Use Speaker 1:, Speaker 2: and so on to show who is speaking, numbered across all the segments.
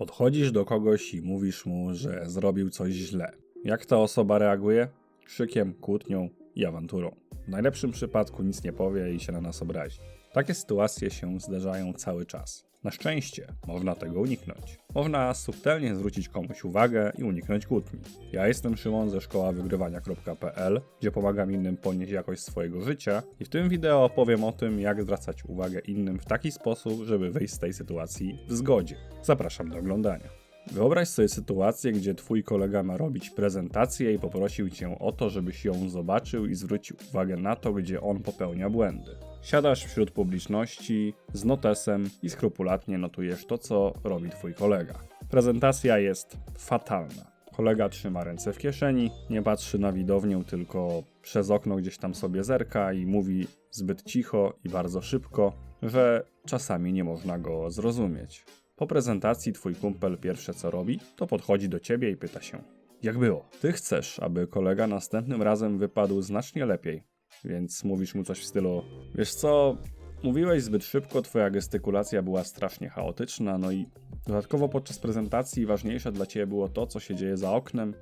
Speaker 1: Podchodzisz do kogoś i mówisz mu, że zrobił coś źle. Jak ta osoba reaguje? Krzykiem, kłótnią i awanturą. W najlepszym przypadku nic nie powie i się na nas obrazi. Takie sytuacje się zdarzają cały czas. Na szczęście można tego uniknąć. Można subtelnie zwrócić komuś uwagę i uniknąć kłótni. Ja jestem Szymon ze szkoławygrywania.pl, gdzie pomagam innym ponieść jakość swojego życia i w tym wideo opowiem o tym, jak zwracać uwagę innym w taki sposób, żeby wyjść z tej sytuacji w zgodzie. Zapraszam do oglądania. Wyobraź sobie sytuację, gdzie twój kolega ma robić prezentację i poprosił cię o to, żebyś ją zobaczył i zwrócił uwagę na to, gdzie on popełnia błędy. Siadasz wśród publiczności z notesem i skrupulatnie notujesz to, co robi twój kolega. Prezentacja jest fatalna. Kolega trzyma ręce w kieszeni, nie patrzy na widownię, tylko przez okno gdzieś tam sobie zerka i mówi zbyt cicho i bardzo szybko, że czasami nie można go zrozumieć. Po prezentacji twój kumpel pierwsze co robi, to podchodzi do ciebie i pyta się: Jak było? Ty chcesz, aby kolega następnym razem wypadł znacznie lepiej, więc mówisz mu coś w stylu: Wiesz co, mówiłeś zbyt szybko, twoja gestykulacja była strasznie chaotyczna, no i dodatkowo podczas prezentacji ważniejsze dla ciebie było to, co się dzieje za oknem,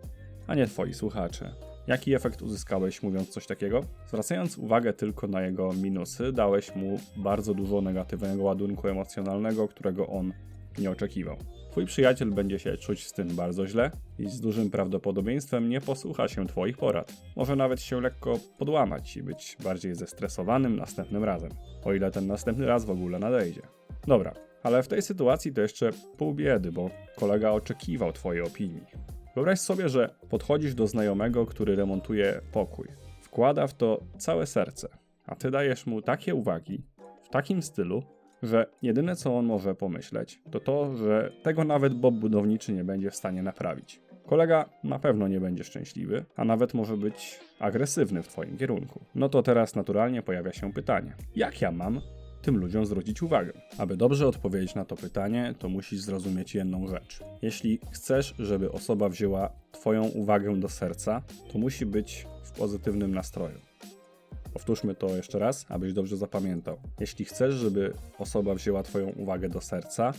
Speaker 1: a nie twoi słuchacze. Jaki efekt uzyskałeś mówiąc coś takiego? Zwracając uwagę tylko na jego minusy, dałeś mu bardzo dużo negatywnego ładunku emocjonalnego, którego on nie oczekiwał. Twój przyjaciel będzie się czuć z tym bardzo źle i z dużym prawdopodobieństwem nie posłucha się Twoich porad. Może nawet się lekko podłamać i być bardziej zestresowanym następnym razem, o ile ten następny raz w ogóle nadejdzie. Dobra, ale w tej sytuacji to jeszcze pół biedy, bo kolega oczekiwał Twojej opinii. Wyobraź sobie, że podchodzisz do znajomego, który remontuje pokój. Wkłada w to całe serce, a ty dajesz mu takie uwagi, w takim stylu, że jedyne co on może pomyśleć, to to, że tego nawet Bob budowniczy nie będzie w stanie naprawić. Kolega na pewno nie będzie szczęśliwy, a nawet może być agresywny w Twoim kierunku. No to teraz naturalnie pojawia się pytanie: jak ja mam tym ludziom zwrócić uwagę? Aby dobrze odpowiedzieć na to pytanie, to musisz zrozumieć jedną rzecz. Jeśli chcesz, żeby osoba wzięła Twoją uwagę do serca, to musi być w pozytywnym nastroju. Powtórzmy to jeszcze raz, abyś dobrze zapamiętał. Jeśli chcesz, żeby osoba wzięła Twoją uwagę do serca,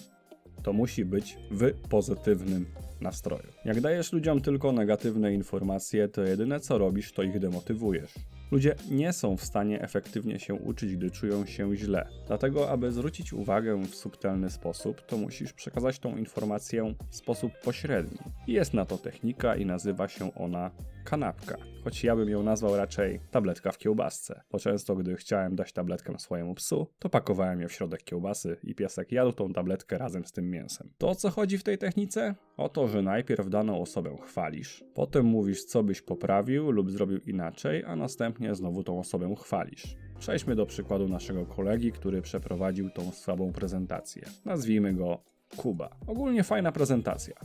Speaker 1: to musi być w pozytywnym nastroju. Jak dajesz ludziom tylko negatywne informacje, to jedyne co robisz, to ich demotywujesz. Ludzie nie są w stanie efektywnie się uczyć, gdy czują się źle. Dlatego, aby zwrócić uwagę w subtelny sposób, to musisz przekazać tą informację w sposób pośredni. Jest na to technika i nazywa się ona kanapka. Choć ja bym ją nazwał raczej tabletka w kiełbasce, bo często gdy chciałem dać tabletkę swojemu psu, to pakowałem je w środek kiełbasy i piesek jadł tą tabletkę razem z tym mięsem. To o co chodzi w tej technice? O to, że najpierw daną osobę chwalisz, potem mówisz co byś poprawił lub zrobił inaczej, a następnie znowu tą osobę chwalisz. Przejdźmy do przykładu naszego kolegi, który przeprowadził tą słabą prezentację. Nazwijmy go Kuba. Ogólnie fajna prezentacja.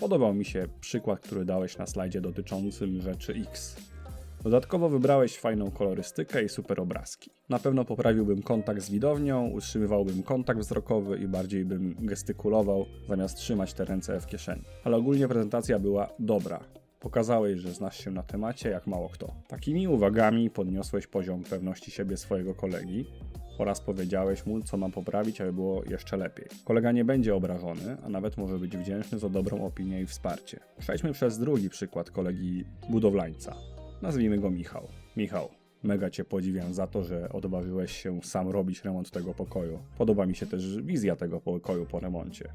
Speaker 1: Podobał mi się przykład, który dałeś na slajdzie dotyczącym rzeczy X. Dodatkowo wybrałeś fajną kolorystykę i super obrazki. Na pewno poprawiłbym kontakt z widownią, utrzymywałbym kontakt wzrokowy i bardziej bym gestykulował, zamiast trzymać te ręce w kieszeni. Ale ogólnie prezentacja była dobra. Pokazałeś, że znasz się na temacie jak mało kto. Takimi uwagami podniosłeś poziom pewności siebie swojego kolegi oraz powiedziałeś mu, co mam poprawić, aby było jeszcze lepiej. Kolega nie będzie obrażony, a nawet może być wdzięczny za dobrą opinię i wsparcie. Przejdźmy przez drugi przykład kolegi budowlańca. Nazwijmy go Michał. Michał, mega Cię podziwiam za to, że odważyłeś się sam robić remont tego pokoju. Podoba mi się też wizja tego pokoju po remoncie.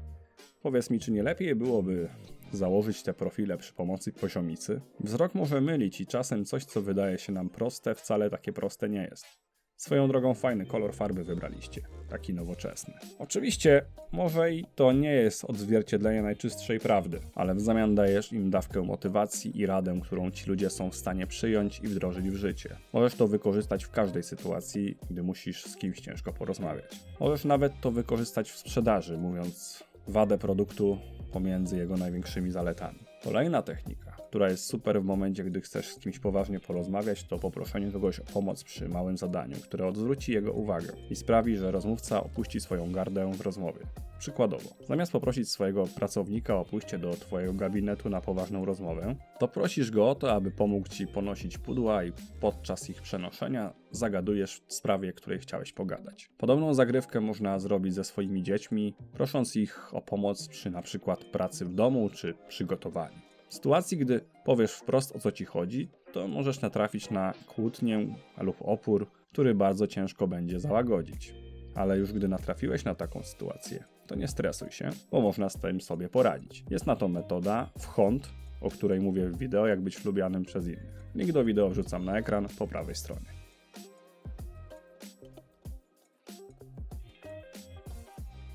Speaker 1: Powiedz mi, czy nie lepiej byłoby założyć te profile przy pomocy poziomicy? Wzrok może mylić i czasem coś, co wydaje się nam proste, wcale takie proste nie jest. Swoją drogą fajny kolor farby wybraliście, taki nowoczesny. Oczywiście, może i to nie jest odzwierciedlenie najczystszej prawdy, ale w zamian dajesz im dawkę motywacji i radę, którą ci ludzie są w stanie przyjąć i wdrożyć w życie. Możesz to wykorzystać w każdej sytuacji, gdy musisz z kimś ciężko porozmawiać. Możesz nawet to wykorzystać w sprzedaży, mówiąc wadę produktu pomiędzy jego największymi zaletami. Kolejna technika która jest super w momencie, gdy chcesz z kimś poważnie porozmawiać, to poproszenie kogoś o pomoc przy małym zadaniu, które odwróci jego uwagę i sprawi, że rozmówca opuści swoją gardę w rozmowie. Przykładowo, zamiast poprosić swojego pracownika o pójście do Twojego gabinetu na poważną rozmowę, to prosisz go o to, aby pomógł Ci ponosić pudła i podczas ich przenoszenia zagadujesz w sprawie, której chciałeś pogadać. Podobną zagrywkę można zrobić ze swoimi dziećmi, prosząc ich o pomoc przy na przykład pracy w domu czy przygotowaniu. W sytuacji, gdy powiesz wprost o co ci chodzi, to możesz natrafić na kłótnię lub opór, który bardzo ciężko będzie załagodzić. Ale już gdy natrafiłeś na taką sytuację, to nie stresuj się, bo można z tym sobie poradzić. Jest na to metoda wchąd, o której mówię w wideo, jak być lubianym przez innych. Link do wideo wrzucam na ekran po prawej stronie.